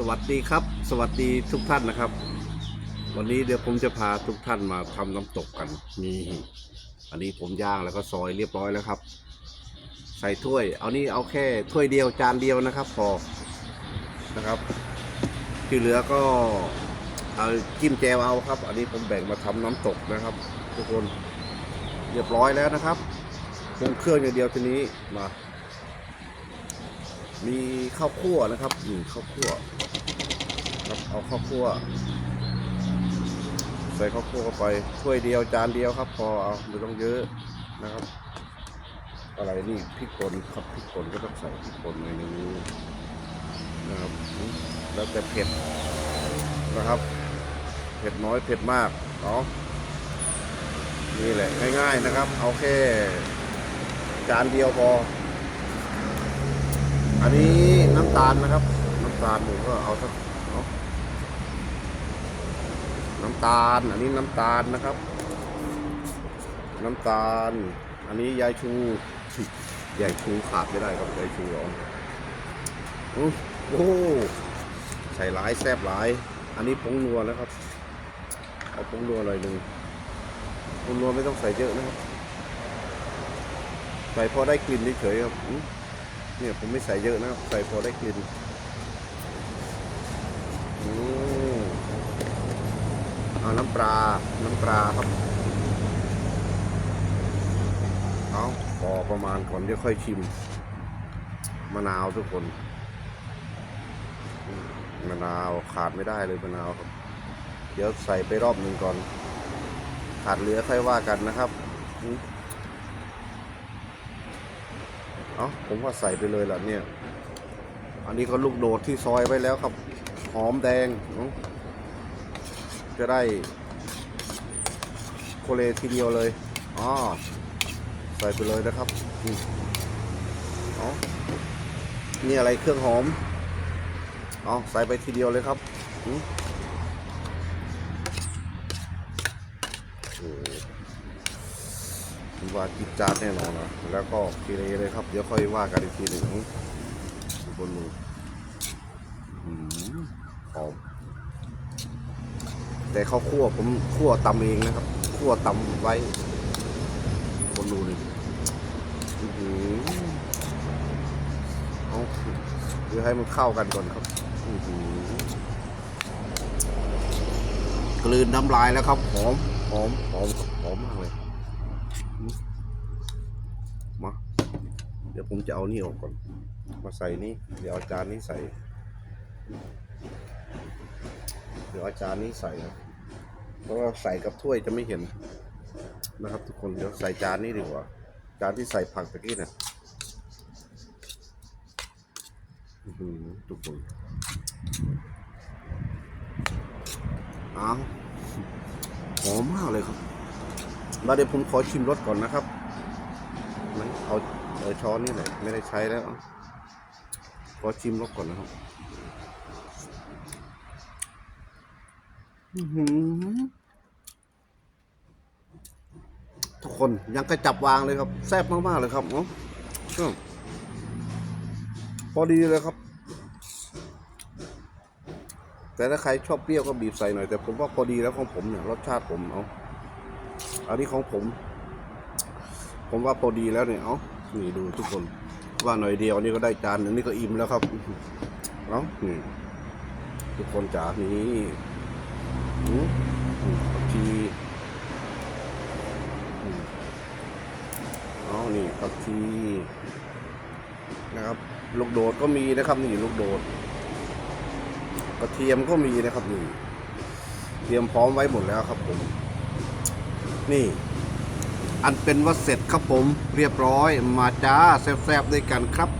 สวัสดีครับ สวัสดีทุกท่านนะครับ วันนี้เดี๋ยวผมจะพาทุกท่านมาทำน้ำตกกันนี่อันนี้ผมย่างแล้วก็ซอยเรียบร้อยแล้วครับ ใส่ถ้วย เอานี่เอาแค่ถ้วยเดียวจานเดียวนะครับพอนะครับที่เหลือก็เอาจิ้มแจวเอาครับ อันนี้ผมแบ่งมาทำน้ำตกนะครับ ทุกคนเรียบร้อยแล้วนะครับปรุงเครื่องอย่างเดียวทีนี้มา มีข้าวคั่วนะครับอืมข้าวคั่วครับเอาข้าวคั่วใส่ข้าวคั่วเข้าไปถ้วยเดียวจานเดียวครับ พอเอาไม่ต้องเยอะนะครับ อะไรนี่พริกป่นครับพริกป่นก็ต้องใส่พริกป่นในนี้นะครับแล้วแต่เผ็ดนะครับเผ็ดน้อยเผ็ดมากเนาะนี่แหละง่ายๆนะครับ เอาแค่จานเดียวพอ อันนี้น้ำตาลนะครับ น้ำตาลผมก็เอาสักน้ำตาล อันนี้น้ำตาลนะครับ น้ำตาล อันนี้ยายชูยายชูขาดไม่ได้ครับยายชูเอาอื้อโอ้โหใส่หลายแซบหลาย อันนี้ผงนัวนะครับ เอาผงนัวหน่อยหนึ่งผงนัวไม่ต้องใส่เยอะนะครับ ใส่พอได้กลิ่นเฉยๆครับอื เนี่ยผมไม่ใส่เยอะนะครับใส่พอได้กินเอาน้ำปลา น้ำปลาครับ เอาพอประมาณก่อนเดี๋ยวค่อยชิม มะนาวทุกคนมมะนาวขาดไม่ได้เลยมะนาวครับ เดี๋ยวใส่ไปรอบหนึ่งก่อน ขาดเหลือค่อยว่ากันนะครับอืม เอ้าผมว่าใส่ไปเลยล่ะเนี่ย อันนี้ก็ลูกโดดที่ซอยไว้แล้วครับ หอมแดง จะได้โคเลทีเดียวเลยอ๋อใส่ไปเลยนะครับอ๋อนี่อะไรเครื่องหอมเอาใส่ไปทีเดียวเลยครับอืม หผมว่าจิตจาดแน่นอนนะแล้วก็กีเรเลยครับ เดี๋ยวค่อยว่ากันอีกทีหนึ่งบนมืออืมหอมแต่ข้าวคั่วผมคั่วตำเองนะครับคั่วตำไว้คนดูนอือหือเอาเดี๋ยวให้มันเข้ากันก่อนครับอือกลืนน้ำลายแล้วครับหอมหอมหอมหอมมากเลย มาเดี๋ยวผมจะเอานี่ออกก่อน มาใส่นี่ เดี๋ยวอาจานนี้ใส่ เดี๋ยวอาจานนี้ใส่นะเพราะว่าใส่กับถ้วยจะไม่เห็นนะครับ ทุกคนเดี๋ยวใส่จานนี้ดีกว่า จานที่ใส่ผักตะกี้เนี่ยทุกคนอ้าวหอมมากเลยครับมาเดี๋ยวผมขอชิมรสก่อนนะครับ เอา อช้อนนี่แหละไม่ได้ใช้แล้วขอชิมรสก่อนนะครับทุกคนยังกระจับวางเลยครับแซ่บมากๆเลยครับเนาะพอดีเลยครับ แต่ถ้าใครชอบเปรี้ยวก็บีบใส่หน่อย แต่ผมว่าพอดีแล้วของผมเนี่ยรสชาติผมเอาอันนี้ของผม ผมว่าพอดีแล้วเนี่ยเอา นี่ดูทุกคน ว่าหน่อยเดียวนี่ก็ได้จานหนึ่งนี่ก็อิ่มแล้วครับเอานี่ทุกคนจ๋านี่อืมอืมผักชีอืมเอานี่ผักชีนะครับ ลูกโดดก็มีนะครับ นี่ลูกโดดกระเทียมก็มีนะครับนี่เตรียมพร้อมไว้หมดแล้วครับผม นี่ อันเป็นว่าเสร็จครับผมเรียบร้อยมาจ้าแซ่บๆด้วยกันครับ